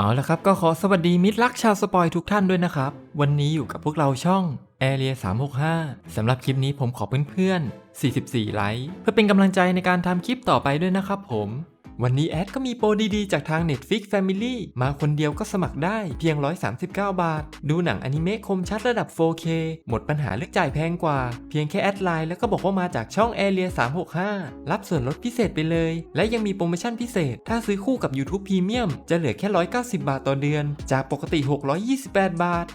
เอาละครับก็ขอสวัสดีมิตรรักชาวสปอยทุกท่านด้วยนะครับ วันนี้อยู่กับพวกเราช่อง Area 365สำหรับคลิปนี้ผมขอเพื่อนๆ 44 ไลค์ เพื่อเป็นกำลังใจในการทำคลิปต่อไปด้วยนะครับผม วันนี้แอดก็มีโปรดีๆ จากทาง Netflix Family มาคนเดียวก็สมัครได้เพียง 139 บาท ดูหนังอนิเมะคมชัดระดับ 4K หมดปัญหาเลือกจ่ายแพงกว่า เพียงแค่แอดไลน์แล้วก็บอกว่ามาจากช่อง Area 365 รับส่วนลดพิเศษไปเลย และยังมีโปรโมชั่นพิเศษ ถ้าซื้อคู่กับ YouTube Premium จะเหลือแค่ 190 บาทต่อเดือน จากปกติ 628 บาท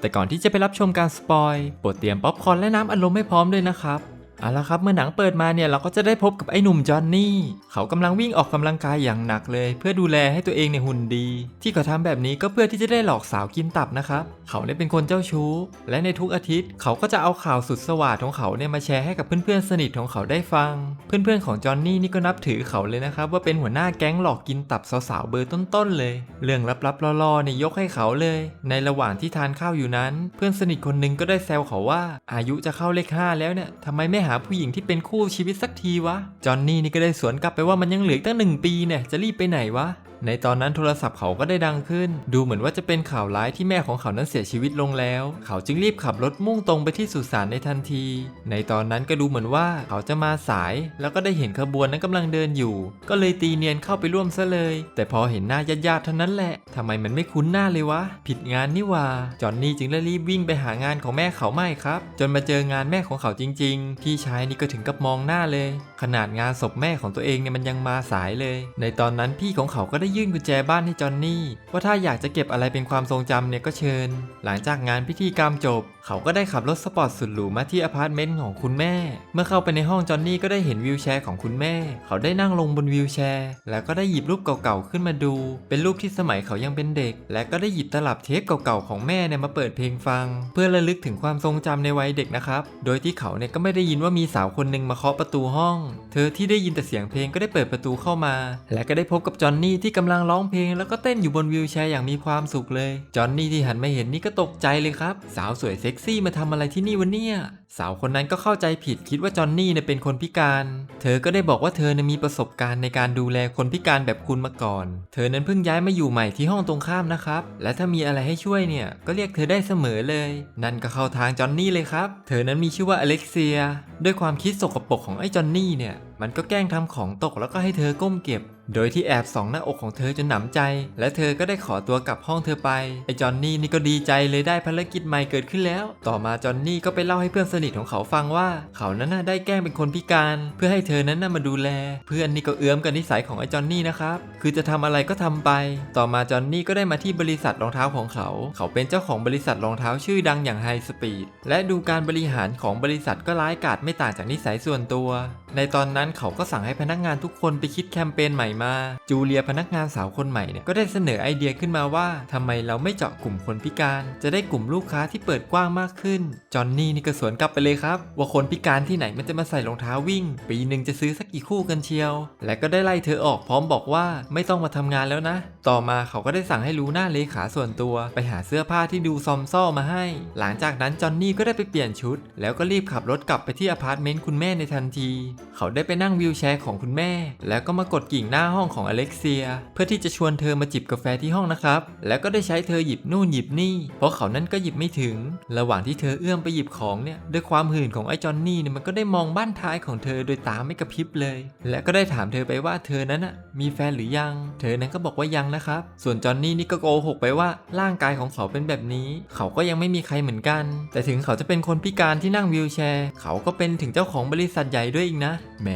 แต่ก่อนที่จะไปรับชมการสปอยโปรดเตรียมป๊อปคอร์นและน้ำอัดลมให้พร้อมด้วยนะครับ เอาละครับเมื่อหนังเปิดมาเนี่ยเราก็จะได้พบกับไอ้หนุ่มจอห์นนี่เขากำลังวิ่งออกกำลังกายอย่างหนักเลย เพื่อดูแลให้ตัวเองในยหุ่นดี ที่เขาทำแบบนี้ก็เพื่อที่จะได้หลอกสาวกินตับนะครับเขาเนี่ยเป็นคนเจ้าชู้ และในทุกอาทิตย์เขาก็จะเอาข่าวสุดสวาดของเขาเนี่ยมาแชร์ให้กับเพื่อนๆสนิทของเขาได้ฟัง เพื่อนๆของจอห์นนี่นี่ก็นับถือเขาเลยนะครับว่าเป็นหัวหน้าแก๊งหลอกกินตับสาวๆเบอร์ต้นๆเลย เรื่องลับๆล่อๆเนี่ยยกให้เขาเลย ในระหว่างที่ทานข้าวอยู่นั้น เพื่อนสนิทคนหนึงก็ได้แซวเขาว่า อายุจะเข้าเลขห้าแล้วเนี่ยทำไมไม่หาผู้หญิงที่เป็นคู่ชีวิตสักทีวะ จอห์นนี่นี่ก็ได้สวนกลับไปว่ามันยังเหลือตั้งหนึ่งปีเนี่ยจะรีบไปไหนวะ ในตอนนั้นโทรศัพท์เขาก็ได้ดังขึ้น ดูเหมือนว่าจะเป็นข่าวร้ายที่แม่ของเขานั้นเสียชีวิตลงแล้ว เขาจึงรีบขับรถมุ่งตรงไปที่สุสานในทันที ในตอนนั้นก็ดูเหมือนว่าเขาจะมาสาย แล้วก็ได้เห็นขบวนนั้นกำลังเดินอยู่ ก็เลยตีเนียนเข้าไปร่วมซะเลย แต่พอเห็นหน้าญาติๆเท่านั้นแหละทำไมมันไม่คุ้นหน้าเลยวะ ผิดงานนี่ว่า จอห์นนี่จึงได้รีบวิ่งไปหางานของแม่เขาไม่ครับ จนมาเจองานแม่ของเขาจริง ๆ พี่ชายนี่ก็ถึงกับมองหน้าเลย ขนาดงานศพแม่ของตัวเองเนี่ยมันยังมาสายเลย ในตอนนั้นพี่ของเขาก็ได้ยื่นกุญแจบ้านให้จอห์นนี่ว่าถ้าอยากจะเก็บอะไรเป็นความทรงจำเนี่ยก็เชิญ หลังจากงานพิธีกรรมจบ เขาก็ได้ขับรถสปอร์ตสุดหรูมาที่อพาร์ตเมนต์ของคุณแม่ เมื่อเข้าไปในห้องจอห์นนี่ก็ได้เห็นวิวแชร์ของคุณแม่ เขาได้นั่งลงบนวิวแชร์ แล้วก็ได้หยิบรูปเก่าๆขึ้นมาดู เป็นรูปที่สมัยเขายังเป็นเด็ก และก็ได้หยิบตลับเทปเก่าๆของแม่เนี่ยมาเปิดเพลงฟัง เพื่อระลึกถึงความทรงจำในวัยเด็กนะครับ โดยที่เขาเนี่ยก็ไม่ได้ยินว่ามีสาวคนหนึ่งมาเคาะประตูห้อง เธอที่ได้ยินแต่เสียงเพลงก็ได้เปิดประตูเข้ามา และก็ได้พบกับจอนนี่ที่กำลังร้องเพลงแล้วก็เต้นอยู่บนวิวแชร์อย่างมีความสุขเลย จอห์นนี่ที่หันมาเห็นนี่ก็ตกใจเลยครับ สาวสวยเซ็กซี่มาทำอะไรที่นี่วะเนี่ย สาวคนนั้นก็เข้าใจผิดคิดว่าจอห์นนี่เนี่ยเป็นคนพิการ เธอก็ได้บอกว่าเธอเนี่ยมีประสบการณ์ในการดูแลคนพิการแบบคุณมาก่อน เธอนั้นเพิ่งย้ายมาอยู่ใหม่ที่ห้องตรงข้ามนะครับ และถ้ามีอะไรให้ช่วยเนี่ยก็เรียกเธอได้เสมอเลย นั่นก็เข้าทางจอห์นนี่เลยครับ เธอนั้นมีชื่อว่าอเล็กเซีย ด้วยความคิดสกปรกของไอ้จอห์นนี่เนี่ยมันก็แกล้งทำของตกแล้วก็ให้เธอก้มเก็บ โดยที่แอบส่องหน้าอกของเธอจนหนำใจ และเธอก็ได้ขอตัวกลับห้องเธอไป ไอ้จอนนี่นี่ก็ดีใจเลยได้ภารกิจใหม่เกิดขึ้นแล้ว ต่อมาจอนนี่ก็ไปเล่าให้เพื่อนสนิทของเขาฟังว่าเขานั้นน่ะได้แกล้งเป็นคนพิการ เพื่อให้เธอนั้นน่ะมาดูแล เพื่อนนี่ก็เอื้อมกับนิสัยของไอ้จอนนี่นะครับ คือจะทำอะไรก็ทำไป ต่อมาจอนนี่ก็ได้มาที่บริษัทรองเท้าของเขา เขาเป็นเจ้าของบริษัทรองเท้าชื่อดังอย่างไฮสปีดและดูการบริหารของบริษัทก็ร้ายกาจไม่ต่างจากนิสัยส่วนตัว ในตอนนั้นเขาก็สั่งให้พนักงานทุกคนไปคิดแคมเปญใหม่มา จูเลียพนักงานสาวคนใหม่เนี่ยก็ได้เสนอไอเดียขึ้นมาว่าทำไมเราไม่เจาะกลุ่มคนพิการ จะได้กลุ่มลูกค้าที่เปิดกว้างมากขึ้นจอนนี่นี่ก็สวนกลับไปเลยครับ ว่าคนพิการที่ไหนมันจะมาใส่รองเท้าวิ่ง ปีหนึ่งจะซื้อสักกี่คู่กันเชียว และก็ได้ไล่เธอออกพร้อมบอกว่าไม่ต้องมาทำงานแล้วนะ ต่อมาเขาก็ได้สั่งให้ลูน่าเลขาส่วนตัวไปหาเสื้อผ้าที่ดูซอมซ่อมาให้ หลังจากนั้นจอนนี่ก็ได้ไปเปลี่ยนชุด แล้วก็รีบขับรถกลับไปที่อพาร์ตเมนต์คุณแม่ในทันที เขาได้ไปนั่งวิวแชร์ของคุณแม่ แล้วก็มากดกิ่งหน้าห้องของอเล็กเซีย เพื่อที่จะชวนเธอมาจิบกาแฟที่ห้องนะครับ แล้วก็ได้ใช้เธอหยิบนู่นหยิบนี่ เพราะเขานั้นก็หยิบไม่ถึง ระหว่างที่เธอเอื้อมไปหยิบของเนี่ยด้วยความหื่นของไอ้จอนนี่เนี่ยมันก็ได้มองบ้านท้ายของเธอโดยตาไม่กระพริบเลย และก็ได้ถามเธอไปว่าเธอนั้นอะมีแฟนหรือยัง เธอนั้นก็บอกว่ายังนะครับ ส่วนจอนนี่นี่ก็โกหกไปว่าร่างกายของเขาเป็นแบบนี้ เขาก็ยังไม่มีใครเหมือนกัน แต่ถึงเขาจะเป็นคนพิการที่นั่งวีลแชร์ เขาก็เป็นถึงเจ้าของบริษัทใหญ่ด้วยอีกนะ แหม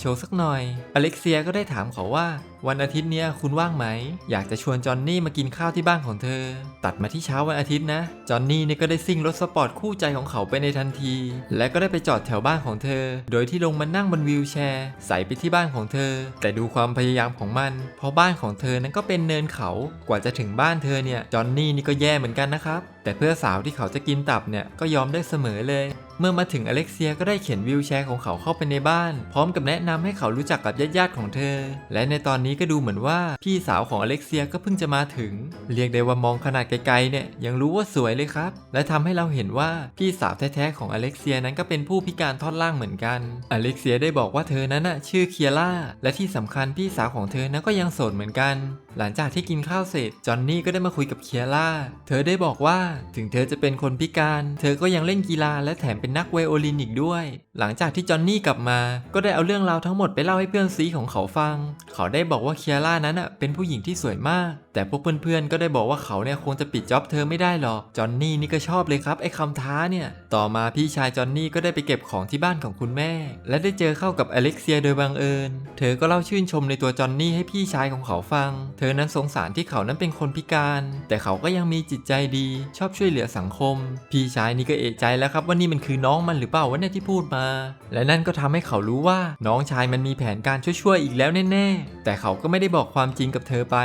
โชว์สักหน่อย อเล็กเซียก็ได้ถามเขาว่าวันอาทิตย์เนี้ยคุณว่างไหม อยากจะชวนจอนนี่มากินข้าวที่บ้านของเธอ ตัดมาที่เช้าวันอาทิตย์นะ จอนนี่เนี่ยก็ได้ซิ่งรถสปอร์ตคู่ใจของเขาไปในทันที และก็ได้ไปจอดแถวบ้านของเธอ โดยที่ลงมานั่งบนวีลแชร์ใส่ไปที่บ้านของเธอ แต่ดูความพยายามของมัน เพราะบ้านของเธอนั้นก็เป็นเนินเขา กว่าจะถึงบ้านเธอเนี่ย จอนนี่นี่ก็แย่เหมือนกันนะครับ แต่เพื่อสาวที่เขาจะกินตับเนี่ยก็ยอมได้เสมอเลย เมื่อมาถึงอเล็กเซียก็ได้เข็นวิวแชร์ของเขาเข้าไปในบ้าน พร้อมกับแนะนำให้เขารู้จักกับญาติๆของเธอ และในตอนนี้ก็ดูเหมือนว่าพี่สาวของอเล็กเซียก็เพิ่งจะมาถึง เรียกได้ว่ามองขนาดไกลๆเนี่ยยังรู้ว่าสวยเลยครับ และทำให้เราเห็นว่าพี่สาวแท้ๆของอเล็กเซียนั้นก็เป็นผู้พิการท่อนล่างเหมือนกัน อเล็กเซียได้บอกว่าเธอนั้นน่ะชื่อเคียร่าและที่สำคัญพี่สาวของเธอนั้นก็ยังโสดเหมือนกัน หลังจากที่กินข้าวเสร็จจอนนี่ก็ได้มาคุยกับเคียร่า เธอได้บอกว่าถึงเธอจะเป็นคนพิการ เธอก็ยังเล่นกีฬาและแถมเป็นนักไวโอลินอีกด้วย หลังจากที่จอนนี่กลับมา ก็ได้เอาเรื่องราวทั้งหมดไปเล่าให้เพื่อนซีของเขาฟัง เขาได้บอกว่าเคียร่านั้นอะเป็นผู้หญิงที่สวยมาก แต่พวกเพื่อนๆก็ได้บอกว่าเขาเนี่ยคงจะปิดจ็อบเธอไม่ได้หรอก จอนนี่นี่ก็ชอบเลยครับไอ้คำท้าเนี่ย ต่อมาพี่ชายจอนนี่ก็ได้ไปเก็บของที่บ้านของคุณแม่ และได้เจอเข้ากับอเล็กเซียโดยบังเอิญ เธอก็เล่าชื่นชมในตัวจอนนี่ให้พี่ชายของเขาฟัง เธออนั้นสงสารที่เขานั้นเป็นคนพิการ แต่เขาก็ยังมีจิตใจดี ชอบช่วยเหลือสังคม พี่ชายนี่ก็เอะใจแล้วครับว่านี่มันคือน้องมันหรือเปล่าวะเนี่ยที่พูดมา และนั่นก็ทำให้เขารู้ว่าน้องชายมันมีแผนการช่วยๆอีกแล้วแน่ๆ แต่เขาก็ไม่ได้บอกความจริงกับเธอไป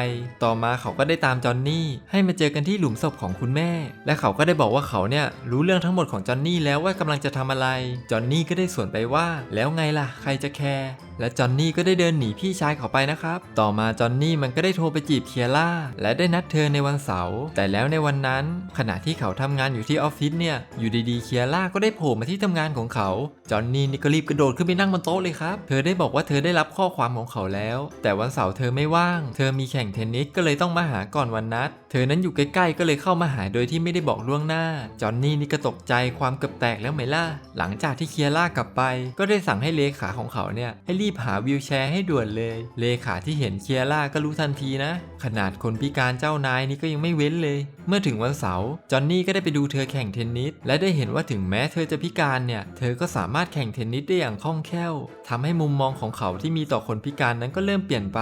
ต่อมาเขาก็ได้ตามจอนนี่ให้มาเจอกันที่หลุมศพของคุณแม่ และเขาก็ได้บอกว่าเขาเนี่ยรู้เรื่องทั้งหมดของจอนนี่แล้วว่ากำลังจะทำอะไร จอนนี่ก็ได้สวนไปว่า แล้วไงล่ะ ใครจะแคร์และจอนนี่ก็ได้เดินหนีพี่ชายเขาไปนะครับ ต่อมาจอนนี่มันก็ได้โทรไปจีบเคียร่า และได้นัดเธอในวันเสาร์แต่แล้วในวันนั้น ขณะที่เขาทำงานอยู่ที่ออฟฟิศเนี่ยอยู่ดีๆเคียร่าก็ได้โผล่มาที่ทำงานของเขาจอนนี่นี่ก็รีบกระโดดขึ้นไปนั่งบนโต๊ะเลยครับ เธอได้บอกว่าเธอได้รับข้อความของเขาแล้ว แต่วันเสาร์เธอไม่ว่าง เธอมีแข่งเทนนิสก็เลยต้องมาหาก่อนวันนัด เธอนั้นอยู่ใกล้ๆก็เลยเข้ามาหาโดยที่ไม่ได้บอกล่วงหน้า จอนนี่นี่ก็ตกใจความเกือบแตกแล้วไหมล่ะ หลังจากที่เคียร่ากลับไป ก็ได้สั่งให้เลขาของเขาเนี่ยให้รีบหาวิวแชร์ให้ด่วนเลย เลขาที่เห็นเคียร่าก็รู้ทันทีนะ ขนาดคนพิการเจ้านายนี่ก็ยังไม่เว้นเลย เมื่อถึงวันเสาร์จอนนี่ก็ได้ไปดูเธอแข่งเทนนิสและได้เห็นว่าถึงแม้เธอจะพิการเนี่ยเธอก็สามารถแข่งเทนนิสได้อย่างคล่องแคล่วทำให้มุมมองของเขาที่มีต่อคนพิการนั้นก็เริ่มเปลี่ยนไป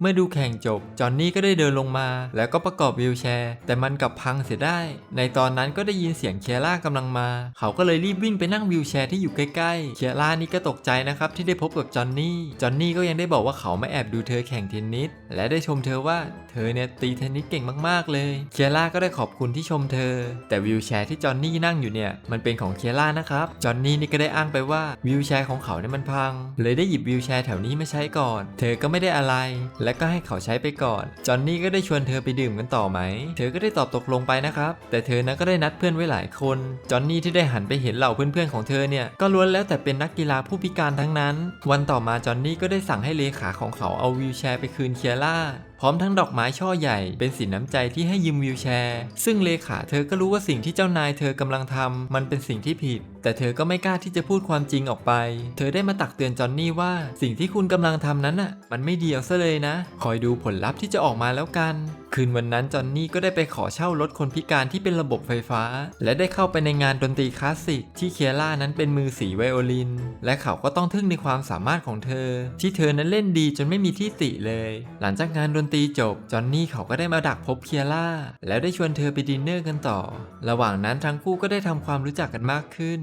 เมื่อดูแข่งจบจอนนี่ก็ได้เดินลงมา แล้วก็ประกอบวิวแชร์ แต่มันกลับพังเสียได้ ในตอนนั้นก็ได้ยินเสียงเคียร่ากำลังมา เขาก็เลยรีบวิ่งไปนั่งวิวแชร์ที่อยู่ใกล้ๆเคียร่านี่ก็ตกใจนะครับที่ได้พบกับจอนนี่จอนนี่ก็ยังได้บอกว่าเขามาแอบดูเธอแข่งเทนนิสและได้ชมเธอว่าเธอเนี่ยตีเทนนิสเก่งมากๆเลย เคียร่าก็ได้ขอบคุณที่ชมเธอ แต่วิวแชร์ที่จอนนี่นั่งอยู่เนี่ยมันเป็นของเคียร่านะครับ จอนนี่นี่ก็ได้อ้างไปว่าวิวแชร์ของเขาเนี่ยมันพัง เลยได้หยิบวิวแชร์แถวนี้มาใช้ก่อน เธอก็ไม่ได้อะไร และก็ให้เขาใช้ไปก่อน จอนนี่ก็ได้ชวนเธอไปดื่มกันต่อไหม เธอก็ได้ตอบตกลงไปนะครับ แต่เธอนั้นก็ได้นัดเพื่อนไว้หลายคน จอนนี่ที่ได้หันไปเห็นเหล่าเพื่อนๆของเธอเนี่ยก็ล้วนแล้วแต่เป็นนักกีฬาผู้พิการทั้งนั้น วันต่อมาจอนนี่ก็ได้สั่งให้เลขาของเขาเอาวิวแชร์ไปคืนเคียล่า พร้อมทั้งดอกไม้ช่อใหญ่เป็นสินน้ำใจที่ให้ยืมวิวแชร์ ซึ่งเลขาเธอก็รู้ว่าสิ่งที่เจ้านายเธอกำลังทำมันเป็นสิ่งที่ผิด แต่เธอก็ไม่กล้าที่จะพูดความจริงออกไป เธอได้มาตักเตือนจอนนี่ว่า สิ่งที่คุณกำลังทำนั้นน่ะ มันไม่ดีเอาซะเลยนะ คอยดูผลลัพธ์ที่จะออกมาแล้วกัน คืนวันนั้นจอนนี่ก็ได้ไปขอเช่ารถคนพิการที่เป็นระบบไฟฟ้า และได้เข้าไปในงานดนตรีคลาสสิกที่เคียร่านั้นเป็นมือสีไวโอลิน และเขาก็ต้องทึ่งในความสามารถของเธอ ที่เธอนั้นเล่นดีจนไม่มีที่ติเลย หลังจากงานดนตรีจบจอนนี่เขาก็ได้มาดักพบเคียร่าแล้วได้ชวนเธอไปดินเนอร์กันต่อ ระหว่างนั้นทั้งคู่ก็ได้ทำความรู้จักกันมากขึ้น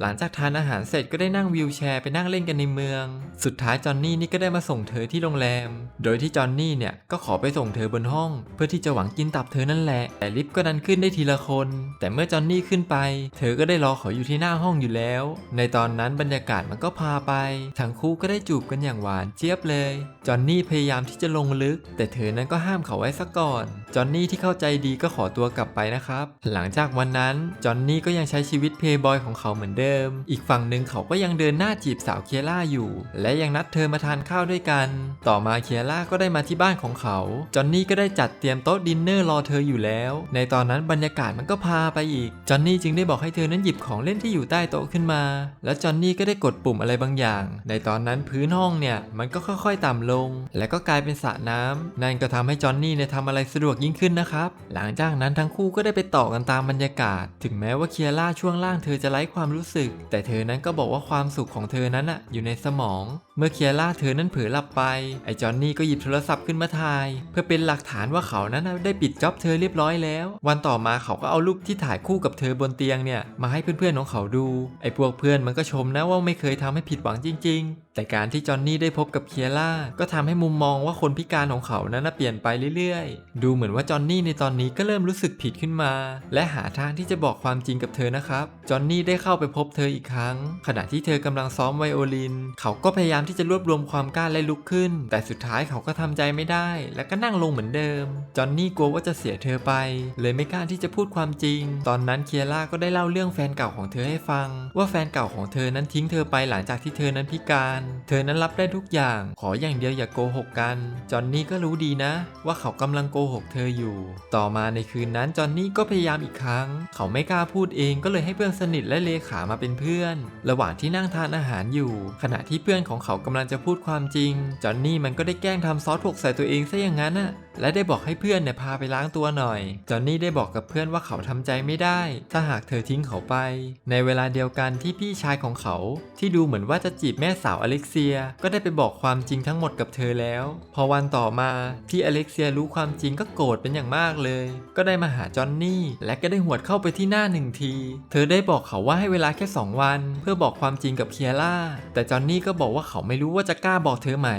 หลังจากทานอาหารเสร็จก็ได้นั่งวิวแชร์ไปนั่งเล่นกันในเมือง สุดท้ายจอนนี่นี่ก็ได้มาส่งเธอที่โรงแรม โดยที่จอนนี่เนี่ยก็ขอไปส่งเธอบนห้อง เพื่อที่จะหวังกินตับเธอนั่นแหละ แต่ลิฟต์ก็ดันขึ้นได้ทีละคน แต่เมื่อจอนนี่ขึ้นไป เธอก็ได้รอเขาอยู่ที่หน้าห้องอยู่แล้ว ในตอนนั้นบรรยากาศมันก็พาไป ทั้งคู่ก็ได้จูบกันอย่างหวานเจี๊ยบเลย จอนนี่พยายามที่จะลงลึก แต่เธอนั้นก็ห้ามเขาไว้ซะก่อน จอนนี่ที่เข้าใจดีก็ขอตัวกลับไปนะครับ หลังจากวันนั้น จอนนี่ก็ยังใช้ชีวิตเพย์บอยของเขาเหมือนเดิมอีกฝั่งหนึ่งเขาก็ยังเดินหน้าจีบสาวเคียร่าอยู่ และยังนัดเธอมาทานข้าวด้วยกัน ต่อมาเคียร่าก็ได้มาที่บ้านของเขา จอนนี่ก็ได้จัดเตรียมโต๊ะดินเนอร์รอเธออยู่แล้ว ในตอนนั้นบรรยากาศมันก็พาไปอีก จอนนี่จึงได้บอกให้เธอนั้นหยิบของเล่นที่อยู่ใต้โต๊ะขึ้นมา แล้วจอนนี่ก็ได้กดปุ่มอะไรบางอย่าง ในตอนนั้นพื้นห้องเนี่ยมันก็ค่อยๆ ต่ำลง และก็กลายเป็นสระน้ำนั่นก็ทำให้จอนนี่เนี่ยทำอะไรสะดวกยิ่งขึ้นนะครับ หลังจากนั้นทั้งคู่ก็ได้ไปต่อกันตามบรรยากาศ ถึงแม้ว่าเคียร่าช่วงล่างเธอจะไร้ความรู้สึกแต่เธอนั้นก็บอกว่าความสุขของเธอนั้นอะอยู่ในสมอง เมื่อเคียร่าเธอนั้นเผลอหลับไป ไอ้จอนนี่ก็หยิบโทรศัพท์ขึ้นมาถ่าย เพื่อเป็นหลักฐานว่าเขานั้นได้ปิดจ็อบเธอเรียบร้อยแล้ว วันต่อมาเขาก็เอารูปที่ถ่ายคู่กับเธอบนเตียงเนี่ยมาให้เพื่อนๆของเขาดู ไอ้พวกเพื่อนมันก็ชมนะว่าไม่เคยทำให้ผิดหวังจริง ๆ แต่การที่จอนนี่ได้พบกับเคียร่าก็ทำให้มุมมองว่าคนพิการของเขานั้นเปลี่ยนไปเรื่อยๆ ดูเหมือนว่าจอนนี่ในตอนนี้ก็เริ่มรู้สึกผิดขึ้นมา และหาทางที่จะบอกความจริงกับเธอนะครับ จอนนี่ได้เข้าไปพบเธออีกครั้ง ขณะที่เธอกำลังซ้อมไวโอลิน เขาก็พยายามที่จะรวบรวมความกล้าและลุกขึ้น แต่สุดท้ายเขาก็ทำใจไม่ได้ และก็นั่งลงเหมือนเดิม จอนนี่กลัวว่าจะเสียเธอไป เลยไม่กล้าที่จะพูดความจริง ตอนนั้นเคียร่าก็ได้เล่าเรื่องแฟนเก่าของเธอให้ฟัง ว่าแฟนเก่าของเธอนั้นทิ้งเธอไปหลังจากที่เธอนั้นพิการเธอนั้นรับได้ทุกอย่าง ขออย่างเดียวอย่าโกหกกัน จอนนี่ก็รู้ดีนะ ว่าเขากำลังโกหกเธออยู่ ต่อมาในคืนนั้นจอนนี่ก็พยายามอีกครั้ง เขาไม่กล้าพูดเองก็เลยให้เพื่อนสนิทและเลขามาเป็นเพื่อน ระหว่างที่นั่งทานอาหารอยู่ ขณะที่เพื่อนของเขากำลังจะพูดความจริง จอนนี่มันก็ได้แกล้งทำซอสถกใส่ตัวเองซะอย่างนั้นอะ และได้บอกให้เพื่อนเนี่ยพาไปล้างตัวหน่อย จอนนี่ได้บอกกับเพื่อนว่าเขาทำใจไม่ได้ ถ้าหากเธอทิ้งเขาไป ในเวลาเดียวกันที่พี่ชายของเขา ที่ดูเหมือนว่าจะจีบแม่สาวอเล็กเซีย ก็ได้ไปบอกความจริงทั้งหมดกับเธอแล้ว พอวันต่อมาที่อเล็กเซียรู้ความจริงก็โกรธเป็นอย่างมากเลย ก็ได้มาหาจอนนี่และก็ได้หวดเข้าไปที่หน้าหนึ่งที เธอได้บอกเขาว่าให้เวลาแค่ 2 วัน เพื่อบอกความจริงกับเคียร่า แต่จอนนี่ก็บอกว่าเขาไม่รู้ว่าจะกล้าบอกเธอไหม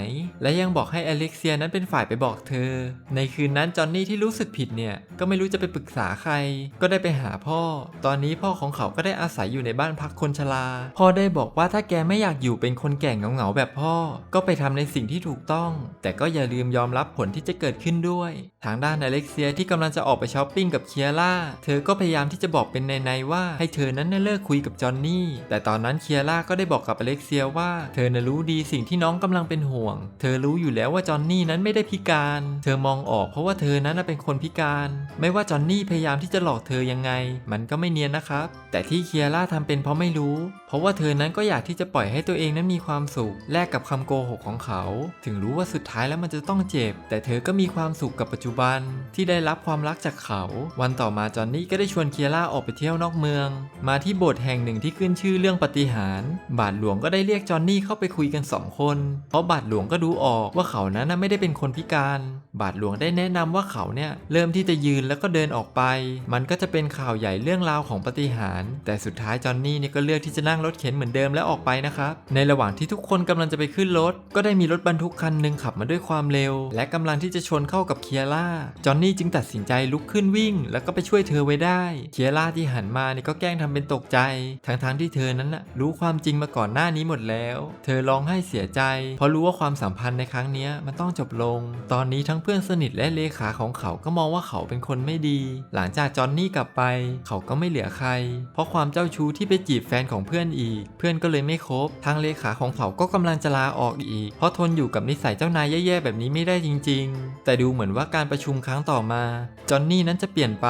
และยังบอกให้อเล็กเซียนั้นเป็นฝ่ายไปบอกเธอในคืนนั้นจอนนี่ที่รู้สึกผิดเนี่ยก็ไม่รู้จะไปปรึกษาใคร ก็ได้ไปหาพ่อ ตอนนี้พ่อของเขาก็ได้อาศัยอยู่ในบ้านพักคนชราพ่อได้บอกว่าถ้าแกไม่อยากอยู่เป็นคนแก่เหงาๆแบบพ่อ ก็ไปทำในสิ่งที่ถูกต้อง แต่ก็อย่าลืมยอมรับผลที่จะเกิดขึ้นด้วย ทางด้านอเล็กเซียที่กำลังจะออกไปช้อปปิ้งกับเคียร่าเธอก็พยายามที่จะบอกเป็นในๆว่าให้เธอนั้นเลิกคุยกับจอนนี่แต่ตอนนั้นเคียร่าก็ได้บอกกับอเล็กเซียว่าเธอน่ะรู้ดีสิ่งที่น้องกำลังเป็นห่วง เธอรู้อยู่แล้วว่าจอนนี่นั้นไม่ได้พิการ เธอมองออกเพราะว่าเธอนั้นเป็นคนพิการ ไม่ว่าจอนนี่พยายามที่จะหลอกเธอยังไง มันก็ไม่เนียนนะครับ แต่ที่เคียร่าทำเป็นเพราะไม่รู้ เพราะว่าเธอนั้นก็อยากที่จะปล่อยให้ตัวเองนั้นมีความสุขแลกกับคำโกหกของเขา ถึงรู้ว่าสุดท้ายแล้วมันจะต้องเจ็บ แต่เธอก็มีความสุขกับปัจจุบัน ที่ได้รับความรักจากเขา วันต่อมาจอนนี่ก็ได้ชวนเคียร่าออกไปเที่ยวนอกเมือง มาที่โบสถ์แห่งหนึ่งที่ขึ้นชื่อเรื่องปฏิหารบาทหลวงก็ได้เรียกจอนนี่เข้าไปคุยกันสองคน เพราะบาทหลวงก็ดูออกว่าเขานั้นไม่ได้เป็นคนพิการ บาทหลวงได้แนะนำว่าเขาเนี่ยเริ่มที่จะยืนแล้วก็เดินออกไป มันก็จะเป็นข่าวใหญ่เรื่องราวของปฏิหาร แต่สุดท้ายจอนนี่เนี่ยก็เลือกที่จะนั่งรถเข็นเหมือนเดิมแล้วออกไปนะครับ ในระหว่างที่ทุกคนกำลังจะไปขึ้นรถ ก็ได้มีรถบรรทุกคันหนึ่งขับมาด้วยความเร็ว และกำลังที่จะชนเข้ากับเคียร่า จอนนี่จึงตัดสินใจลุกขึ้นวิ่ง แล้วก็ไปช่วยเธอไว้ได้ เคียร่าที่หันมาเนี่ยก็แกล้งทำเป็นตกใจ ทั้งๆที่เธอนั้นน่ะรู้ความจริงมาก่อนหน้านี้หมดแล้ว เธอร้องไห้เสียใจ เพราะรู้ว่าความสัมพันธ์ในครั้งนี้มันต้องจบลง ตอนนี้ทั้งเพื่อนสนิทและเลขาของเขาก็มองว่าเขาเป็นคนไม่ดี หลังจากจอนนี่กลับไป เขาก็ไม่เหลือใคร เพราะความเจ้าชู้ที่ไปจีบแฟนของเพื่อนอีก เพื่อนก็เลยไม่คบ ทางเลขาของเขาก็กำลังจะลาออกอีก เพราะทนอยู่กับนิสัยเจ้านายแย่ๆแบบนี้ไม่ได้จริง ๆ แต่ดูเหมือนว่าการประชุมครั้งต่อมา จอนนี่นั้นจะเปลี่ยนไป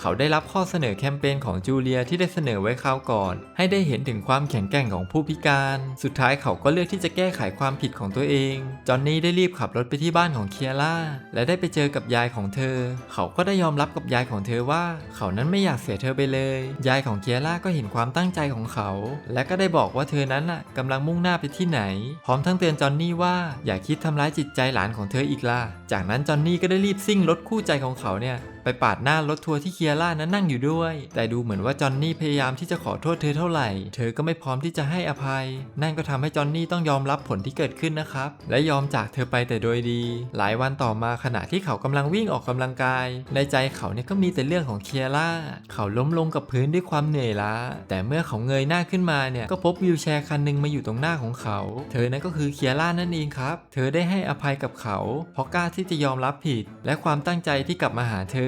เขาได้รับข้อเสนอแคมเปญของจูเลียที่ได้เสนอไว้คราวก่อน ให้ได้เห็นถึงความแข็งแกร่งของผู้พิการ สุดท้ายเขาก็เลือกที่จะแก้ไขความผิดของตัวเอง จอนนี่ได้รีบขับรถไปที่บ้านของเคียร่าและได้ไปเจอกับยายของเธอ เขาก็ได้ยอมรับกับยายของเธอว่า เขานั้นไม่อยากเสียเธอไปเลย ยายของเคียร่าก็เห็นความตั้งใจของเขา และก็ได้บอกว่าเธอนั้นน่ะกำลังมุ่งหน้าไปที่ไหน พร้อมทั้งเตือนจอนนี่ว่าอย่าคิดทำร้ายจิตใจหลานของเธออีกล่ะ จากนั้นจอนนี่ก็ได้รีบซิ่งรถคู่ใจของเขาเนี่ยไปปาดหน้ารถทัวร์ที่เคียร่านั้นนั่งอยู่ด้วย แต่ดูเหมือนว่าจอนนี่พยายามที่จะขอโทษเธอเท่าไหร่ เธอก็ไม่พร้อมที่จะให้อภัย นั่นก็ทำให้จอนนี่ต้องยอมรับผลที่เกิดขึ้นนะครับ และยอมจากเธอไปแต่โดยดี หลายวันต่อมาขณะที่เขากำลังวิ่งออกกำลังกาย ในใจเขาเนี่ยก็มีแต่เรื่องของเคียร่า เขาล้มลงกับพื้นด้วยความเหนื่อยล้า แต่เมื่อเขาเงยหน้าขึ้นมาเนี่ยก็พบวิวแชร์คันหนึ่งมาอยู่ตรงหน้าของเขา เธอนั้นก็คือเคียร่านั่นเองครับ เธอได้ให้อภัยกับเขา เพราะกล้าที่จะยอมรับผิด และความตั้งใจที่กลับมาหาเธอ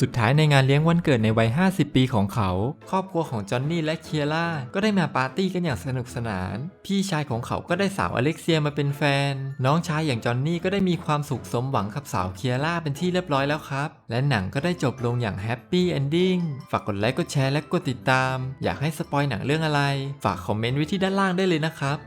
สุดท้ายในงานเลี้ยงวันเกิดในวัย 50 ปีของเขา ครอบครัวของจอนนี่และเคียร่าก็ได้มาปาร์ตี้กันอย่างสนุกสนาน พี่ชายของเขาก็ได้สาวอเล็กเซียมาเป็นแฟน น้องชายอย่างจอนนี่ก็ได้มีความสุขสมหวังกับสาวเคียร่าเป็นที่เรียบร้อยแล้วครับ และหนังก็ได้จบลงอย่างแฮปปี้เอนดิ้ง ฝากกดไลค์ กดแชร์ และกดติดตาม อยากให้สปอยหนังเรื่องอะไร ฝากคอมเมนต์ไว้ที่ด้านล่างได้เลยนะครับ